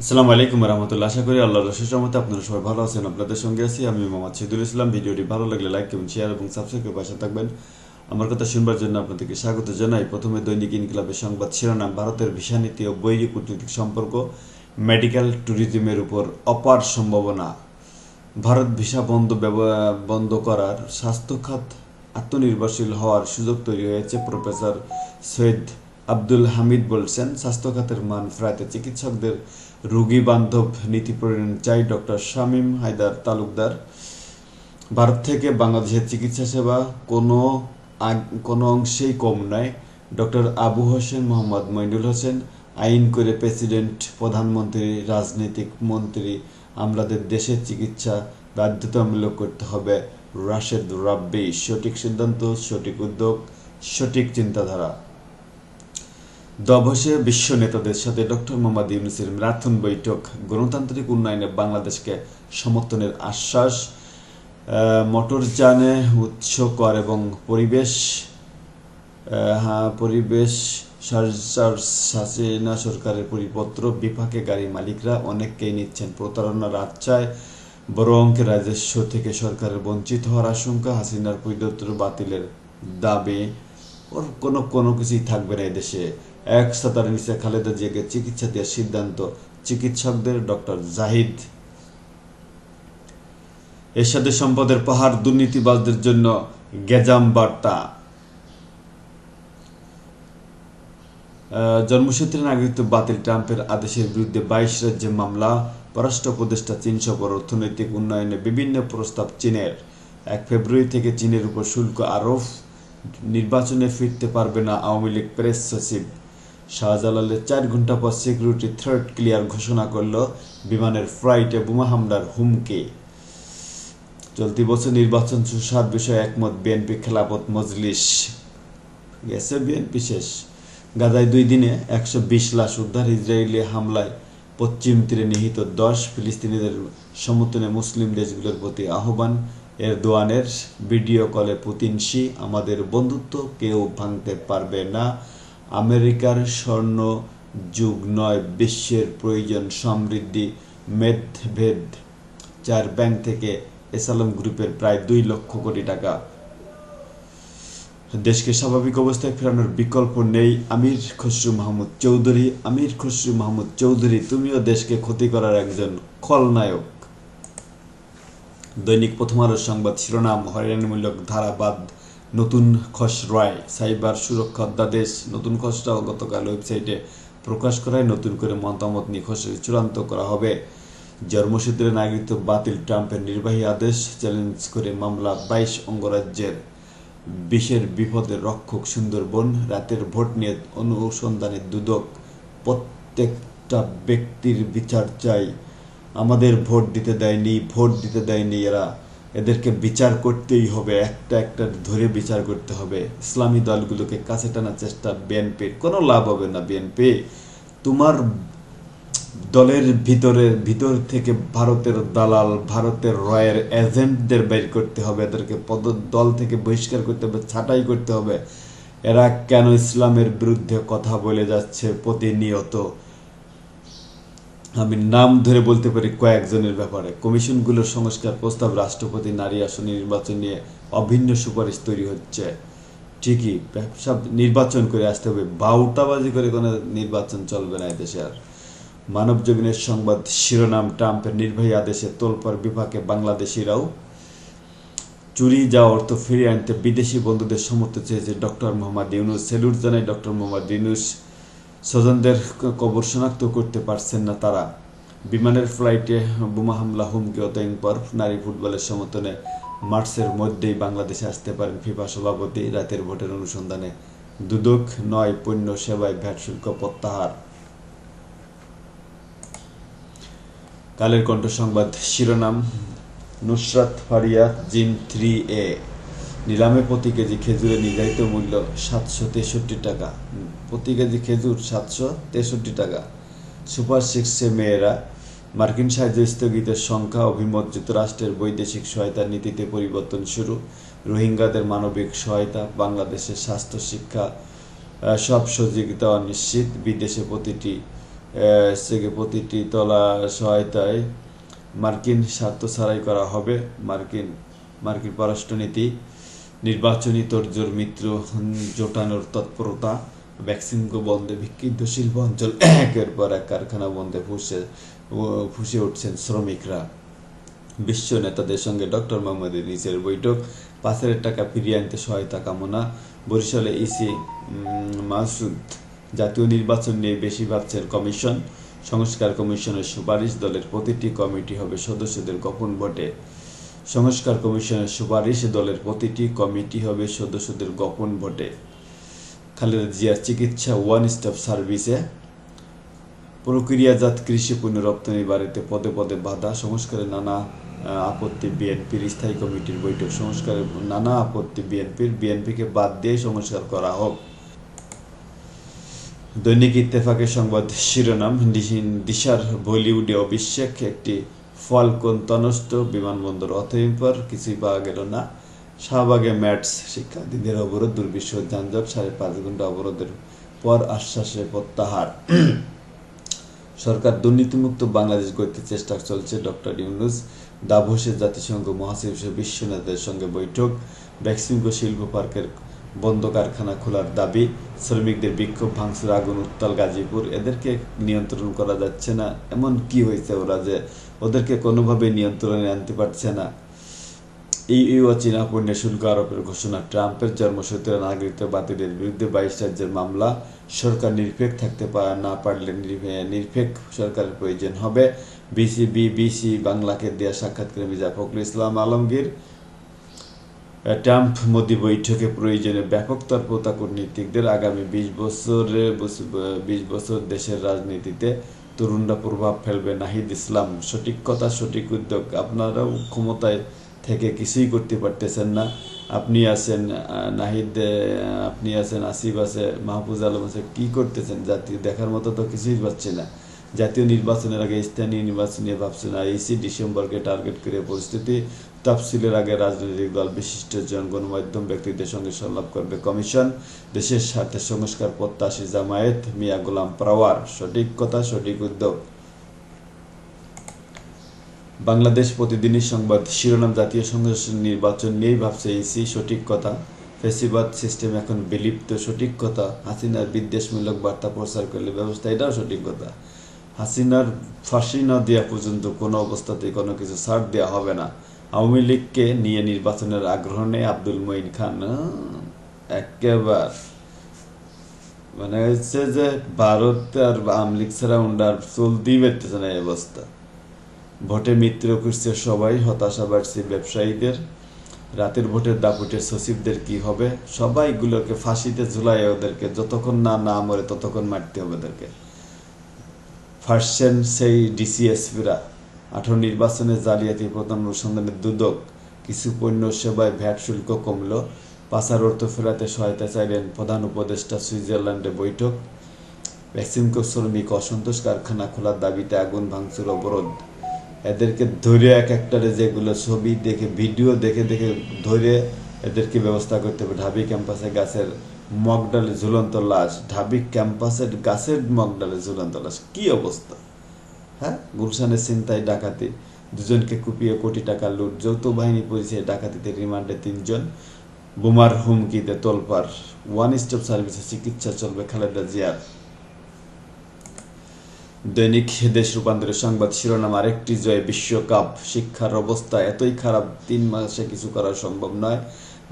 আসসালামু আলাইকুম রহমতুল্লাহ, আশা করি আল্লাহ রসের রহমতে আপনারা সবাই ভালো আছেন, আপনাদের সঙ্গে আছি আমি মোহাম্মদ শহীদুল ইসলাম। ভিডিওটি ভালো লাগলে লাইক এবং শেয়ার এবং সাবস্ক্রাইব করে পাশে থাকবেন। আমার কথা শুনবার জন্য আপনাদেরকে স্বাগত জানাই। প্রথমে দৈনিক ইনকিলাবের সংবাদ শিরোনাম, ভারতের ভিসা নীতি ও বৈরী কূটনৈতিক সম্পর্ক মেডিকেল ট্যুরিজমের উপর অপার সম্ভাবনা। ভারত ভিসা বন্ধ বন্ধ করার স্বাস্থ্য খাত আত্মনির্ভরশীল হওয়ার সুযোগ তৈরি হয়েছে, প্রফেসর সৈয়দ আব্দুল হামিদ বলছেন। স্বাস্থ্য খাতের মান ফ্রাইতে চিকিৎসকদের রোগী বান্ধব নীতি প্রণয়ন চাই ডক্টর শামীম হায়দার তালুকদার। ভারত থেকে বাংলাদেশের চিকিৎসা সেবা কোনো কোনো অংশেই কম নয়। ডক্টর আবু হোসেন মোহাম্মদ মইনুল হোসেন, আইন করে প্রেসিডেন্ট, প্রধানমন্ত্রী, রাজনৈতিক মন্ত্রী আমলাদের দেশের চিকিৎসা বাধ্যতামূলক করতে হবে। রাশেদ রাব্বি, সঠিক সিদ্ধান্ত, সঠিক উদ্যোগ, সঠিক চিন্তাধারা। দভসে বিশ্ব নেতাদের সাথে ডক্টর মোহাম্মদ ইউনুসের ম্যারাথন বৈঠক গণতান্ত্রিক উন্নয়নে বাংলাদেশকে সমর্থনের আশ্বাস মোটরযানে উৎস কর এবং পরিবেশ হ্যাঁ, পরিবেশ হাসিনা সরকারের পরিপত্র বিপাকে গাড়ি মালিকরা অনেককেই নিচ্ছেন প্রতারণার আচ্ছায়। বড় অঙ্কের রাজস্ব থেকে সরকারের বঞ্চিত হওয়ার আশঙ্কা হাসিনার পরিদত্তর বাতিলের দাবি ওর কোনো কোনো কিছুই থাকবে না এদেশে এক সাতার নিচে খালেদা জিয়াকে চিকিৎসা দেওয়ার সিদ্ধান্ত চিকিৎসকদের ডক্টর জাহিদ। এরশাদের সম্পদের পাহাড় দুর্নীতিবাজদের জন্য গেজাম বার্তা। জন্মসূত্রে নাগরিকত্ব বাতিল ট্রাম্পের আদেশের বিরুদ্ধে বাইশ রাজ্যে মামলা। পররাষ্ট্র উপদেষ্টা চীন সফর অর্থনৈতিক উন্নয়নে বিভিন্ন প্রস্তাব চীনের। এক ফেব্রুয়ারি থেকে চীনের উপর শুল্ক আরোপ। নির্বাচনে ফিরতে পারবে না আওয়ামী লীগ প্রেস সচিব। শাহজালালের চার ঘণ্টা পর সিকিউরিটি থার্ড ক্লিয়ার ঘোষণা করল বিমানের ফ্লাইটে বোমা হামলার হুমকি। চলতি বছর নির্বাচন সুসার বিষয়ে একমত বিএনপি খেলাপত মজলিস। গেছে বিএনপি শেষ। গাজায় দুই দিনে একশো বিশ লাশ উদ্ধার, ইসরায়েলি হামলায় পশ্চিম তীরে নিহিত দশ ফিলিস্তিনিদের সমর্থনে মুসলিম দেশগুলোর প্রতি আহ্বান। এর দোয়ানের ভিডিও কলে পুতিন শি আমাদের বন্ধুত্ব কেউ ভাঙতে পারবে না। আমেরিকার স্বর্ণ যুগ নয়, বিশ্বের প্রয়োজন সমৃদ্ধি, মেদভেদ। চার ব্যাংক থেকে এসালাম গ্রুপের প্রায় দুই লক্ষ কোটি টাকা। দেশকে স্বাভাবিক অবস্থায় ফেরানোর বিকল্প নেই। আমির খসরু মাহমুদ চৌধুরী, আমির খসরু মাহমুদ চৌধুরী, তুমিও দেশকে ক্ষতি করার একজন খলনায়ক। দৈনিক প্রথম আলোর সংবাদ শিরোনাম, হয়রানিমূলক ধারাবাদ। নতুন খসড়ায় সাইবার সুরক্ষা অধ্যাদেশ, নতুন খসড়া গতকাল ওয়েবসাইটে প্রকাশ করায় নতুন করে মতামত নিয়ে খসড়া চূড়ান্ত করা হবে। জন্মসূত্রে নাগরিকত্ব বাতিল ট্রাম্পের নির্বাহী আদেশ, চ্যালেঞ্জ করে মামলা বাইশ অঙ্গরাজ্যের বিশের বিপদের রক্ষক সুন্দরবন, রাতের ভোট নিয়ে অনুসন্ধানের দুদক। প্রত্যেকটা ব্যক্তির বিচার চাই। আমাদের ভোট দিতে দেয়নি, ভোট দিতে দেয়নি এরা। এদেরকে বিচার করতেই হবে, একটা একটা ধরে বিচার করতে হবে। ইসলামী দলগুলোকে কাছে টানার চেষ্টা বিএনপির কোনো লাভ হবে না বিএনপি তোমার দলের ভিতরে, ভিতর থেকে ভারতের দালাল, ভারতের রয়ের এজেন্টদের বের করতে হবে, এদেরকে পদ, দল থেকে বহিষ্কার করতে হবে, ছাঁটাই করতে হবে। এরা কেন ইসলামের বিরুদ্ধে কথা বলে যাচ্ছে প্রতিনিয়ত? আমি নাম ধরে বলতে পারি কয়েকজনের ব্যাপারে। কমিশনগুলোর সংস্কার প্রস্তাব রাষ্ট্রপতি নারী আসন নির্বাচন নিয়ে অভিন্ন সুপারিশ তৈরি হচ্ছে। ঠিকই, ব্যবসা নির্বাচন করে আসতে হবে, বাউটাবাজি করে কোনো নির্বাচন চলবে না এদেশে আর। মানব জমিনের সংবাদ শিরোনাম ট্রাম্পের নির্বাহী আদেশে তোলপাড় বিভাগে বাংলাদেশিরাও চুরি যাওয়া অর্থ ফিরিয়ে আনতে বিদেশি বন্ধুদের সমর্থন চেয়েছে ডক্টর মোহাম্মদ ইউনুস। সেলুট জানায় ডক্টর মোহাম্মদ ইউনুস স্বজনদের কবর শনাক্ত করতে পারছেন না তারা। বিমানের ফ্লাইটে বোমা হামলা, হুমকি অতএন পর নারী ফুটবলের সমর্থনে মার্চের মধ্যেই বাংলাদেশে আসতে পারেন ফিফা সভাপতি রাতের ভোটের অনুসন্ধানে। দুদক নয় পণ্য সেবায় ভ্যাট শুল্ক প্রত্যাহার। কালের কণ্ঠ সংবাদ শিরোনাম, নুসরাত ফারিয়া জিম থ্রি এ। নিলামে প্রতি কেজি খেজুরের নির্ধারিত মূল্য সাতশো তেষট্টি টাকা। প্রতি কেজি খেজুর সাতশো তেষট্টি টাকা। সুপার সিক্সে মেয়েরা মার্কিন সাহায্য স্থগিতের সংখ্যা অভিমত যুক্তরাষ্ট্রের বৈদেশিক সহায়তার নীতিতে পরিবর্তন শুরু। রোহিঙ্গাদের মানবিক সহায়তা, বাংলাদেশের স্বাস্থ্য শিক্ষা সব সহযোগিতা অনিশ্চিত। বিদেশে প্রতিটি গিয়ে প্রতিটি তলা সহায়তায় মার্কিন স্বার্থ ছাড়াই করা হবে। মার্কিন মার্কিন পররাষ্ট্রনীতি নির্বাচনী তোড়জোড় মিত্র জোটানোর তৎপরতা, ভ্যাকসিন বন্ধে বিক্ষিপ্ত শিল্প অঞ্চল, একের পর এক কারখানা বন্ধে ফুসে ফুসে উঠছেন শ্রমিকরা। বিশ্ব নেতাদের সঙ্গে ডক্টর মোহাম্মদ ইউনিসের বৈঠক পাঁচ হাজার টাকা ফিরিয়ে আনতে সহায়তা কামনা, বরিশালে ইসি মাসুদ, জাতীয় নির্বাচন নিয়ে বেশি ভাবছেন কমিশন, সংস্কার কমিশনের সুপারিশ দলের প্রতিটি কমিটি হবে সদস্যদের গোপন ভোটে। সংস্কার কমিশনের সুপারিশ দলের প্রতিটি কমিটি হবে সদস্যদের গোপন ভোটে। খালেদা জিয়ার চিকিৎসা ওয়ান স্টপ সার্ভিসে। প্রক্রিয়াজাত কৃষি পণ্য রপ্তানি বাড়িতে পদে পদে বাধা। সংস্কারের নানা আপত্তি বিএনপির স্থায়ী কমিটির বৈঠক। সংস্কারের নানা আপত্তি বিএনপির। বিএনপিকে বাদ দিয়ে সংস্কার করা হোক। দৈনিক ইত্তেফাকের সংবাদ শিরোনাম। দিশার বলিউডে অভিষেক একটি ফলকন তনষ্ট বিমানবন্দর অথইম পর কিছুই পাওয়া গেল না। শাহবাগে ম্যাটস শিক্ষার্থীদের অবরোধ দুর্বিশ্ব যানজট, সাড়ে পাঁচ ঘণ্টা অবরোধের পর আশ্বাসে প্রত্যাহার। সরকার দুর্নীতিমুক্ত বাংলাদেশ গড়তে চেষ্টা চলছে ডক্টর ইউনুস দাভোসে জাতিসংঘ মহাসচিব বিশ্ব নেতাদের সঙ্গে বৈঠক। ভ্যাকসিনগো শিল্প পার্কের বন্ধ কারখানা খোলার দাবি, শ্রমিকদের বিক্ষোভ ভাঙচুর, আগুন, উত্তাল গাজীপুর, এদেরকে নিয়ন্ত্রণ করা যাচ্ছে না। এমন কি হয়েছে ওরা যে ওদেরকে কোনোভাবে নিয়ন্ত্রণে আনতে পারছে না। ইইউ ও চীনা পণ্যে শুল্ক আরোপের ঘোষণা, ট্রাম্পের জন্মসূত্রে নাগরিকত্ব বাতিলের বিরুদ্ধে বাইশ রাজ্যের মামলা, সরকার নিরপেক্ষ থাকতে না পারলে নিরপেক্ষ সরকারের প্রয়োজন হবে। বিসি বিবিসি বাংলাকে দেওয়া সাক্ষাৎকারে মির্জা ফখরুল ইসলাম আলমগীর ট্রাম্প মোদি বৈঠকে প্রয়োজনে ব্যাপক তৎপরতা কূটনীতিকদের আগামী বিশ বছরে বিশ বছর দেশের রাজনীতিতে তরুণরা প্রভাব ফেলবে, নাহিদ ইসলাম। সঠিক কথা, সঠিক উদ্যোগ। আপনারাও ক্ষমতায় থেকে কিছুই করতে পারতেছেন না। আপনি আছেন নাহিদ আপনি আছেন, আসিফ আছে, মাহফুজ আলম আছে। কি করতেছেন? জাতীয় দেখার মতো তো কিছুই পাচ্ছি না। জাতীয় নির্বাচনের আগে স্থানীয় নির্বাচন নিয়ে ভাবছেন আর ইসি ডিসেম্বরকে টার্গেট করে পরিস্থিতি তফসিলের আগে রাজনৈতিক দল বিশিষ্ট জন গণমাধ্যম ব্যক্তিদের সঙ্গে সংলাপ করবে কমিশন। দেশের স্বার্থে সংস্কার প্রত্যাশী জামায়াত মিয়া গোলাম পাওয়ার সঠিক কথা, সঠিক উদ্যোগ। বাংলাদেশ প্রতিদিনই সংবাদ শিরোনাম জাতীয় সংসদ নির্বাচন নিয়েই ভাবছে ইসি সঠিক কথা, ফেসিবাদ সিস্টেম এখন বিলুপ্ত। সঠিক কথা, হাসিনার বিদ্বেষমূলক বার্তা প্রচার করলে ব্যবস্থা, এটাও সঠিক কথা। হাসিনার ফাঁসি না দেওয়া পর্যন্ত কোনো অবস্থাতেই কোনো কিছু ছাড় দেওয়া হবে না। আওয়ামী লীগকে নিয়ে নির্বাচনের আগ্রহ নেই আব্দুল মঈন খান একেবারে। মানে হচ্ছে যে ভারত আর আওয়ামী লীগ ছাড়া উন্ডার চলতেই পারতেছে না এই অবস্থা। ভোটে মিত্র করছে সবাই, হতাশা বাড়ছে ব্যবসায়ীদের। রাতের ভোটের দাপুটের সচিবদের কি হবে? সবাইগুলোকে ফাঁসিতে ঝুলাই ওদেরকে, যতক্ষণ না না মরে ততক্ষণ মারতে হবে ওদেরকে। ফার্সেন সেই ডিসিএসপিরা আঠারো নির্বাচনে জালিয়াতি প্রধান অনুসন্ধানের দুদক কিছু পণ্য সেবায় ভ্যাট শুল্ক কমল। পাচার অর্থ ফেরাতে সহায়তা চাইলেন প্রধান উপদেষ্টা সুইজারল্যান্ডে বৈঠক। ভ্যাকসিনকো শ্রমিক অসন্তোষ কারখানা খোলার দাবিতে আগুন ভাঙচুর অবরোধ। এদেরকে ধরে এক একটারে যেগুলো ছবি দেখে, ভিডিও দেখে দেখে ধরে এদেরকে ব্যবস্থা করতে হবে। ঢাবি ক্যাম্পাসে গাছের মগডালে ঝুলন্ত লাশ। ঢাবি ক্যাম্পাসের গাছের মগডালে ঝুলন্ত লাশ। কি অবস্থা? হ্যাঁ? গুলশানের চিন্তায় ডাকাতি। দুজনকে কুপিয়ে কোটি টাকা লুট। যৌথ বাহিনী পরিচয়ে ডাকাতিতে রিমান্ডে তিনজন। বোমার হুমকিতে তোলপার ওয়ান স্টপ সার্ভিসে চিকিৎসা চলবে খালেদা জিয়ার। দৈনিক দেশ রূপান্তরের সংবাদ শিরোনাম আরেকটি জয় বিশ্বকাপ। শিক্ষার অবস্থা এতই খারাপ, তিন মাসে কিছু করা সম্ভব নয়।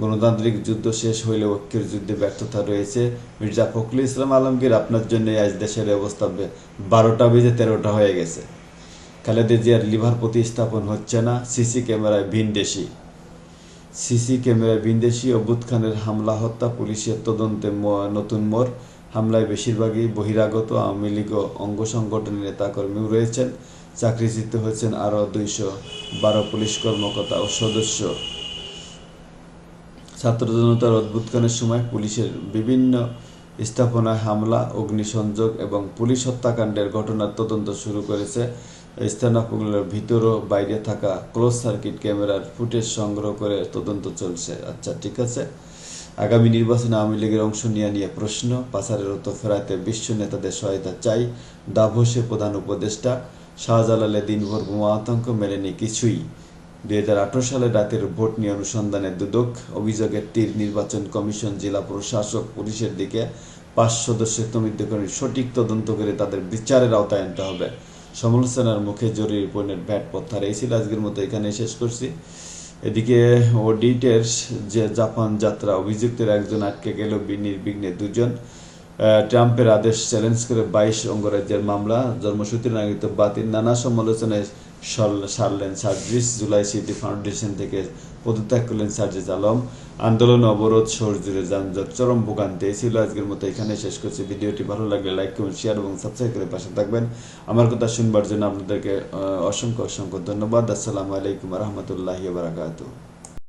গণতান্ত্রিক যুদ্ধ শেষ হইলে ঐক্যের যুদ্ধে ব্যর্থতা রয়েছে। মির্জা ফখরুল ইসলাম আলমগীর আপনার জন্য আজ দেশের অবস্থা বারোটা বেজে তেরোটা হয়ে গেছে। খালেদা জিয়ার লিভার প্রতিস্থাপন হচ্ছে না, সিসি ক্যামেরায় ভিনদেশি সিসি ক্যামেরায় ভিনদেশি অবুদ খানের হামলা, হত্যা, পুলিশের তদন্তে নতুন মোড়। হামলায় বেশিরভাগই বহিরাগত, আওয়ামী লীগ ও অঙ্গ সংগঠনের নেতাকর্মীও রয়েছেন। চাকরিচ্যুত হয়েছেন আরও দুইশো বারো পুলিশ কর্মকর্তা ও সদস্য। ছাত্র জনতার অদ্ভুতকানের সময় পুলিশের বিভিন্ন স্থাপনায় হামলা, অগ্নিসংযোগ এবং পুলিশ হত্যাকাণ্ডের ঘটনার তদন্ত শুরু করেছে। স্থানাপগুলোর ভিতর ও বাইরে থাকা ক্লোজ সার্কিট ক্যামেরার ফুটেজ সংগ্রহ করে তদন্ত চলছে। আচ্ছা ঠিক আছে। আগামী নির্বাচনে আওয়ামী লীগের অংশ নিয়ে নিয়ে প্রশ্ন। পাচারের অর্থ ফেরাতে বিশ্ব নেতাদের সহায়তা চাই দাভোসে প্রধান উপদেষ্টা। শাহজালালে দিনভর বোমা আতঙ্ক মেলেনি কিছুই। দুই হাজার আঠারো সালে রাতের ভোট নিয়ে অনুসন্ধানে দুদক অভিযোগের তীর নির্বাচন কমিশন জেলা প্রশাসক পুলিশের দিকে পাঁচ সদস্যের তমিত করে সঠিক তদন্ত করে তাদের বিচারের আওতায় আনতে হবে। সমালোচনার মুখে জরুরি পণ্যের ব্যাট পত্থার এই ছিল আজকের মতো এখানে শেষ করছি। এদিকে অডিটের যে জাপান যাত্রা, অভিযুক্তের একজন আটকে গেল নির্বিঘ্নে দুজন। ট্রাম্পের আদেশ চ্যালেঞ্জ করে বাইশ অঙ্গরাজ্যের মামলা। জন্মসূত্রে নাগরিকত্ব বাতিল। নানা সমালোচনায় সারলেন সার্জিস, জুলাই সিটি ফাউন্ডেশন থেকে পদত্যাগ করলেন সার্জিস আলম। আন্দোলন অবরোধ শহর জুড়ে যানজট, চরম ভোগান্তি, এই ছিল আজকের মতো এখানে শেষ করছি। ভিডিওটি ভালো লাগলে লাইক করুন শেয়ার এবং সাবস্ক্রাইব করে পাশে থাকবেন। আমার কথা শুনবার জন্য আপনাদেরকে অসংখ্য অসংখ্য ধন্যবাদ। আসসালামু আলাইকুম রহমতুল্লাহ বারাকাতু